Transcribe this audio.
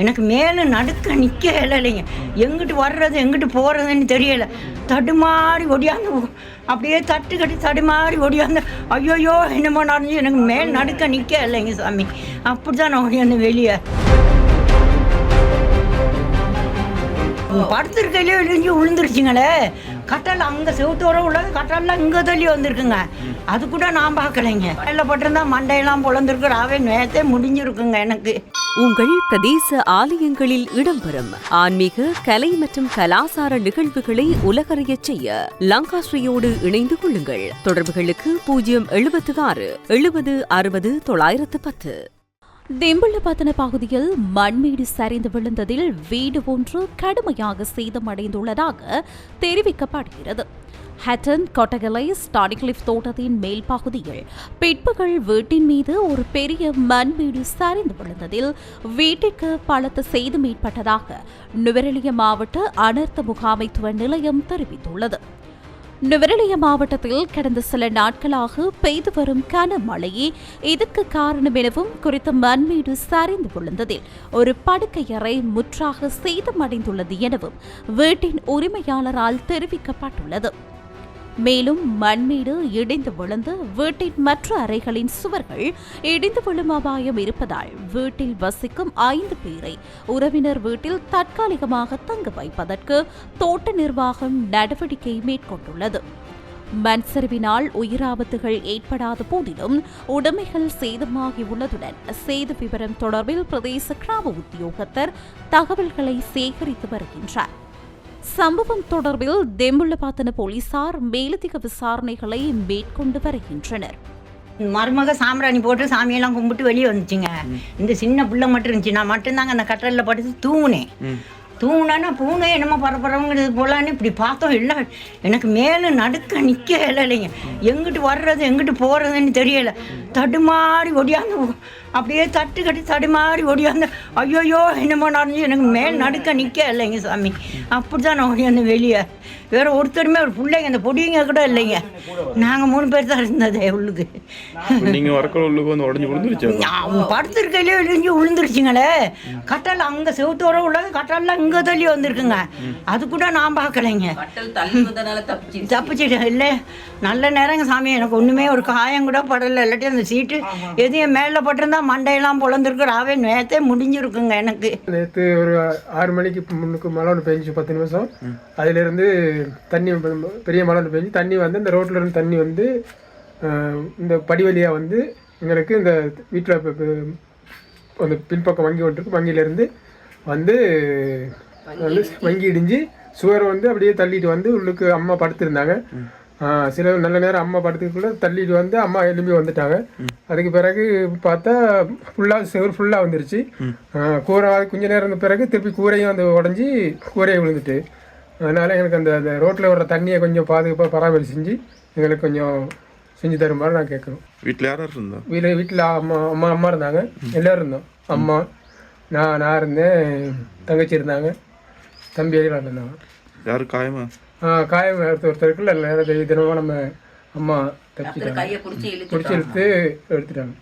எனக்கு மேலே நடுக்க நிற்க இல்லைங்க. எங்கிட்டு வர்றது எங்கிட்டு போகிறதுன்னு தெரியலை. தடுமாறி ஒடியாந்து அப்படியே தட்டு கட்டி தடுமாறி ஒடியாந்து ஐயோயோ என்னமோ நடந்து எனக்கு மேல் நடுக்க நிற்க இல்லைங்க சாமி. அப்படி தான் நான் ஒடியாந்து வெளியே. படுத்திருக்கையிலே இழிஞ்சு விழுந்துருச்சுங்களே. கட்டல் அங்கே செவுத்தோட உள்ளது கட்டல்லாம் இங்கே தள்ளி வந்திருக்குங்க. அது கூட நான் பார்க்கலைங்க. வெள்ளை பட்டிருந்தா மண்டையெல்லாம் பொழந்திருக்கு ராவே நேரத்தே முடிஞ்சிருக்குங்க எனக்கு. உங்கள் பிரதேச ஆலயங்களில் இடம்பெறும் ஆன்மீக கலை மற்றும் கலாசார நிகழ்வுகளை உலகறியச் செய்ய லங்காஸ்ரீயோடு இணைந்து கொள்ளுங்கள். தொடர்புகளுக்கு பூஜ்ஜியம் எழுபத்து ஆறு எழுபது அறுபது தொள்ளாயிரத்து பத்து. திம்புள்ளபத்தன பகுதியில் மண்மேடு சரிந்து விழுந்ததில் வீடு ஒன்று கடுமையாக சேதமடைந்துள்ளதாக தெரிவிக்கப்படுகிறது. ஹட்டன் கொட்டகலை ஸ்டானிக்லிஃப் தோட்டத்தின் மேல் பகுதியில் பிற்பகல் வீட்டின் மீது ஒரு பெரிய மண் வீடு சரிந்து விழுந்ததில் வீட்டிற்கு பலத்த சேதம் ஏற்பட்டதாக நுவரெலிய மாவட்ட அனர்த்த முகாமைத்துவ நிலையம் தெரிவித்துள்ளது. நுவரெலிய மாவட்டத்தில் கடந்த சில நாட்களாக பெய்து வரும் கனமழையே இதற்கு காரணம் எனவும் குறித்த மண்மீடு சரிந்து விழுந்ததில் ஒரு படுக்கையறை முற்றாக சேதமடைந்துள்ளது எனவும் வீட்டின் உரிமையாளரால் தெரிவிக்கப்பட்டுள்ளது. மேலும் மண்மீடு இடிந்து விழுந்து வீட்டின் மற்ற அறைகளின் சுவர்கள் இடிந்து விழும் அபாயம் இருப்பதால் வீட்டில் வசிக்கும் ஐந்து பேரை உறவினர் வீட்டில் தற்காலிகமாக தங்க வைப்பதற்கு தோட்ட நிர்வாகம் நடவடிக்கை மேற்கொண்டுள்ளது. மண் சரிவினால் உயிராபத்துகள் ஏற்படாத போதிலும் உடைமைகள் சேதமாகியுள்ளதுடன் சேத விவரம் தொடர்பில் பிரதேச கிராம உத்தியோகத்தர் தகவல்களை சேகரித்து வருகின்றார். சம்பவம் தொடர்பில் தெம்புள்ளபாத்தன போலீசார் மேலதிக விசாரணைகளை மேற்கொண்டு வருகின்றனர். மருமக சாம்பிராணி போட்டு சாமியெல்லாம் கும்பிட்டு வெளியே வந்துச்சுங்க. இந்த சின்ன பிள்ளை மட்டும் இருந்துச்சு. நான் மட்டும்தாங்க அந்த கட்டலில் படுத்து தூங்குனேன். தூங்குனா பூனை என்னமோ பரபரங்கிறது போலான்னு இப்படி பார்த்தோம். இல்லை எனக்கு மேலே நடுக்க நிற்க இல்லைங்க. எங்கிட்டு வர்றது எங்கிட்டு போகிறதுன்னு தெரியல. தடுமாறி ஒடியாந்து அப்படியே தட்டு கட்டி தடுமாறி ஒடியாந்து ஐயோயோ என்னமோ நடந்து எனக்கு மேல் நடுக்க நிற்க இல்லைங்க சாமி. அப்படி தான் நான் ஒடியாந்து வெளியே. வேற ஒருத்தருமே ஒரு பிள்ளைங்க அந்த பொடிங்க கூட இல்லைங்க. நாங்கள் மூணு பேர் தான் இருந்தது உள்ளுக்கு. நீங்க வரக்குள்ள உள்ளுக்கு வந்து உடஞ்சு விழுந்துருச்சு? அவன் படுத்திருக்கையிலே இழிஞ்சு விழுந்துருச்சுங்களே. கட்டல் அங்கே செவுத்தோட உள்ளது கட்டல்லாம் இங்கே தள்ளி வந்திருக்குங்க? அது கூட நான் பார்க்கலைங்க. தப்பிச்சிட்டேன் இல்லை. நல்ல நேரங்க சாமி. எனக்கு ஒன்றுமே ஒரு காயம் கூட படலை. இல்லாட்டி அந்த சீட்டு எதையும் மேலே பட்டிருந்தா மண்டையெல்லாம் பொழந்திருக்கு ராவே நேரத்தே முடிஞ்சிருக்குங்க எனக்கு. நேற்று ஒரு ஆறு மணிக்கு முன்னுக்கு மழை ஒன்று பெஞ்சிச்சு பத்து நிமிஷம். அதிலிருந்து தண்ணி பெரிய மழை ஒன்று பெஞ்சு தண்ணி வந்து இந்த ரோட்டில் இருந்து தண்ணி வந்து இந்த படி வழியாக வந்து எங்களுக்கு இந்த வீட்டில் அந்த பின்பக்கம் வங்கி ஒன்று இருக்கு. வங்கியிலேருந்து வந்து வந்து வங்கி இடிஞ்சு சுவர் வந்து அப்படியே தள்ளிட்டு வந்து உள்ளுக்கு அம்மா படுத்திருந்தாங்க. சில நல்ல நேரம் அம்மா படுத்துக்குள்ள தள்ளிட்டு வந்து அம்மா எழும்பி வந்துட்டாங்க. அதுக்கு பிறகு பார்த்தா ஃபுல்லாக செவர் ஃபுல்லாக வந்துருச்சு. கூரை கொஞ்ச நேரம் இருந்த பிறகு திருப்பி கூரையும் அந்த உடஞ்சி கூரையை விழுந்துட்டு. அதனால எனக்கு அந்த அந்த ரோட்டில் வர்ற தண்ணியை கொஞ்சம் பாதுகாப்பாக பராமரி செஞ்சு எங்களுக்கு கொஞ்சம் செஞ்சு தருமாறு நான் கேட்கணும். வீட்டுல யார் யார் இருந்தா வீட்டில் வீட்டில் அம்மா அம்மா அம்மா இருந்தாங்க. எல்லோரும் இருந்தோம். அம்மா நான் நான் இருந்தேன் தங்கச்சி இருந்தாங்க. தம்பி எல்லாம் இருந்தாங்க யாரு காயமா? ஆ, காயம் ஒருத்தர் ஒருத்தருக்குள்ள இல்லை தினமும் நம்ம அம்மா தப்பிச்சிட்டாங்க பிடிச்சி இழுத்து எடுத்துட்டாங்க.